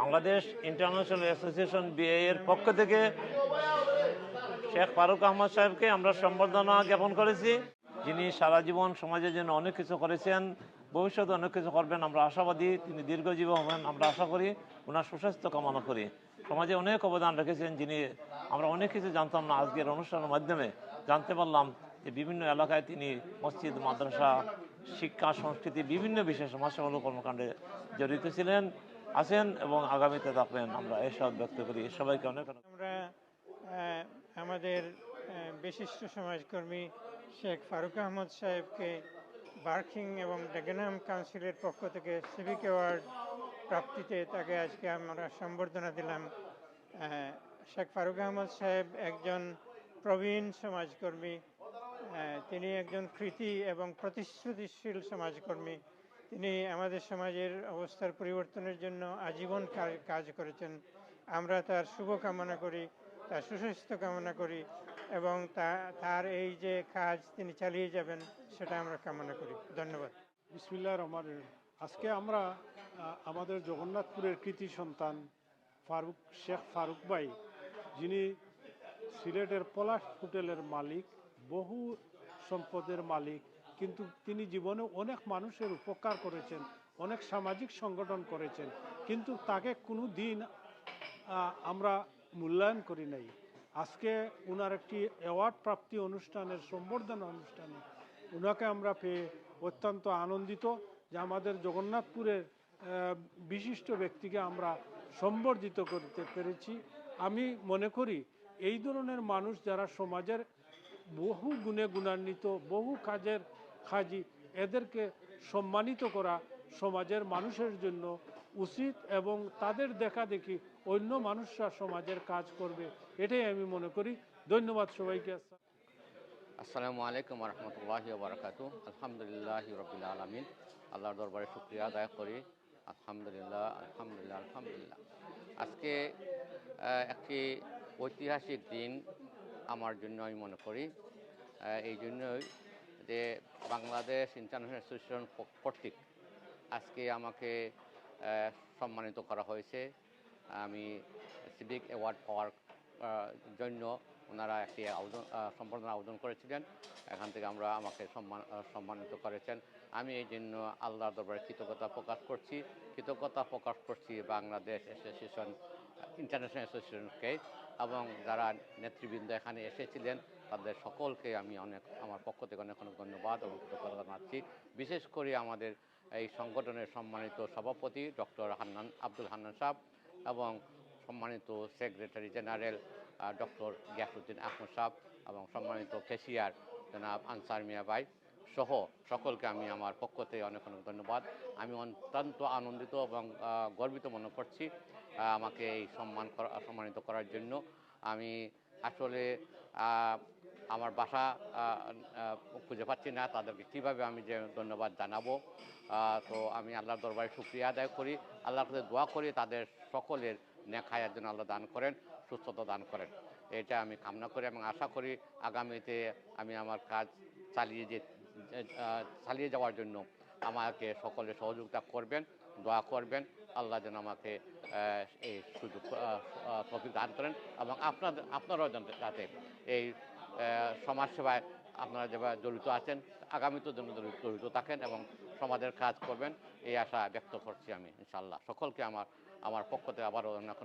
Bangladesh international association BA এর পক্ষ থেকে শেখ ফারুক আহমদ সাহেবকে আমরা সম্বর্ধনা জ্ঞাপন করেছি, যিনি সারা জীবন সমাজের জন্য অনেক কিছু করেছেন, ভবিষ্যতে অনেক কিছু করবেন, আমরা আশাবাদী তিনি দীর্ঘজীবী হবেন, আমরা আশা করি ওনার সুস্বাস্থ্য কামনা করি। সমাজে অনেক অবদান রেখেছেন যিনি, আমরা অনেক কিছু জানতাম না, আজকের অনুষ্ঠানের মাধ্যমে জানতে পারলাম যে বিভিন্ন এলাকায় তিনি মসজিদ, মাদ্রাসা, শিক্ষা, সংস্কৃতি, বিভিন্ন বিষয়ে সমাজসেবামূলক কর্মকাণ্ডে জড়িত ছিলেন। আছেন এবং আগামীতে থাকবেন আমরা এসব ব্যক্ত করি। সবাইকে অনেক আমরা আমাদের বিশিষ্ট সমাজকর্মী শেখ ফারুক আহমদ সাহেবকে বার্কিং এবং ডেগেনাম কাউন্সিলের পক্ষ থেকে সিভিক অ্যাওয়ার্ড প্রাপ্তিতে তাকে আজকে আমরা সম্বর্ধনা দিলাম। শেখ ফারুক আহমদ সাহেব একজন প্রবীণ সমাজকর্মী। তিনি একজন কৃতি এবং প্রতিশ্রুতিশীল সমাজকর্মী। তিনি আমাদের সমাজের অবস্থার পরিবর্তনের জন্য আজীবন কাজ করেছেন। আমরা তার শুভ কামনা করি, তার সুস্বাস্থ্য কামনা করি এবং তার এই যে কাজ তিনি চালিয়ে যাবেন, সেটা আমরা কামনা করি। ধন্যবাদ। বিসমিল্লাহ রহমান আজকে আমরা আমাদের জগন্নাথপুরের কৃতি সন্তান ফারুক, শেখ ফারুক ভাই, যিনি সিলেটের পলাশ হোটেলের মালিক, বহু সম্পদের মালিক কিন্তু তিনি জীবনে অনেক মানুষের উপকার করেছেন, অনেক সামাজিক সংগঠন করেছেন, কিন্তু তাকে কোনো দিন আমরা মূল্যায়ন করি নাই। আজকে ওনার একটি অ্যাওয়ার্ড প্রাপ্তি অনুষ্ঠানের সম্বর্ধনা অনুষ্ঠানে ওনাকে আমরা পেয়ে অত্যন্ত আনন্দিত যে আমাদের জগন্নাথপুরের বিশিষ্ট ব্যক্তিকে আমরা সম্বর্ধিত করতে পেরেছি। আমি মনে করি এই ধরনের মানুষ যারা সমাজের বহু গুণে গুণান্বিত, বহু কাজের কাজী এদেরকে সম্মানিত করা সমাজের মানুষের জন্য উচিত এবং তাদের দেখা দেখি অন্য মানুষরা সমাজের কাজ করবে, এটাই আমি মনে করি। ধন্যবাদ সবাইকে। আসসালামু আলাইকুম রহমতুল্লাহ বারকাতু। আলহামদুলিল্লাহ রবিল আলমিন। আল্লাহর দরবারে শুক্রিয়া আদায় করি। আলহামদুলিল্লাহ আলহামদুলিল্লাহ আলহামদুলিল্লাহ। আজকে একটি ঐতিহাসিক দিন আমার জন্য আমি মনে করি। এই জন্যই যে বাংলাদেশ ইন্টারন্যাশনাল অ্যাসোসিয়েশন কর্তৃক আজকে আমাকে সম্মানিত করা হয়েছে। আমি সিভিক অ্যাওয়ার্ড পাওয়ার জন্য ওনারা একটি আবেদন সম্বর্ধনা আবেদন করেছিলেন। এখান থেকে আমরা আমাকে সম্মান সম্মানিত করেছেন। আমি এই জন্য আল্লাহর দরবারে কৃতজ্ঞতা প্রকাশ করছি। কৃতজ্ঞতা প্রকাশ করছি বাংলাদেশ অ্যাসোসিয়েশন ইন্টারন্যাশনাল অ্যাসোসিয়েশনকে এবং যারা নেতৃবৃন্দ এখানে এসেছিলেন, তাদের সকলকে আমি অনেক, আমার পক্ষ থেকে অনেক অনেক ধন্যবাদ এবং কৃতজ্ঞতা জানাচ্ছি। বিশেষ করে আমাদের এই সংগঠনের সম্মানিত সভাপতি ডক্টর হান্নান, আব্দুল হান্নান সাহেব এবং সম্মানিত secretary general doctor Giasuddin Ahmad Saheb এবং সম্মানিত কেশিয়ার জনাব আনসার মিয়া ভাই। সহ সকলকে আমি আমার পক্ষ থেকে অনেক অনেক ধন্যবাদ। আমি অত্যন্ত আনন্দিত এবং গর্বিত মনে করছি আমাকে এই সম্মান করা, সম্মানিত করার জন্য। আমি আসলে আমার বাসা খুঁজে পাচ্ছি না তাদেরকে কীভাবে আমি যে ধন্যবাদ জানাব। তো আমি আল্লাহর দরবারে শুক্রিয়া আদায় করি। আল্লাহর কাছে দোয়া করি তাদের সকলের নেখায়ার জন্য আল্লাহ দান করেন, সুস্থতা দান করেন। এটা আমি কামনা করি এবং আশা করি আগামীতে আমি আমার কাজ চালিয়ে যে চালিয়ে যাওয়ার জন্য আমাকে সকলে সহযোগিতা করবেন, দোয়া করবেন। আল্লাহ যেন আমাকে এই সুযোগ তফিক দান করেন এবং আপনাদের আপনারাও যেন যাতে এই সমাজসেবায় আপনারা যেভাবে জড়িত আছেন আগামীতে যেন জড়িত থাকেন এবং সমাজের কাজ করবেন, এই আশা ব্যক্ত করছি আমি ইনশাল্লাহ সকলকে আমার আমার পক্ষ থেকে আবারও অনেক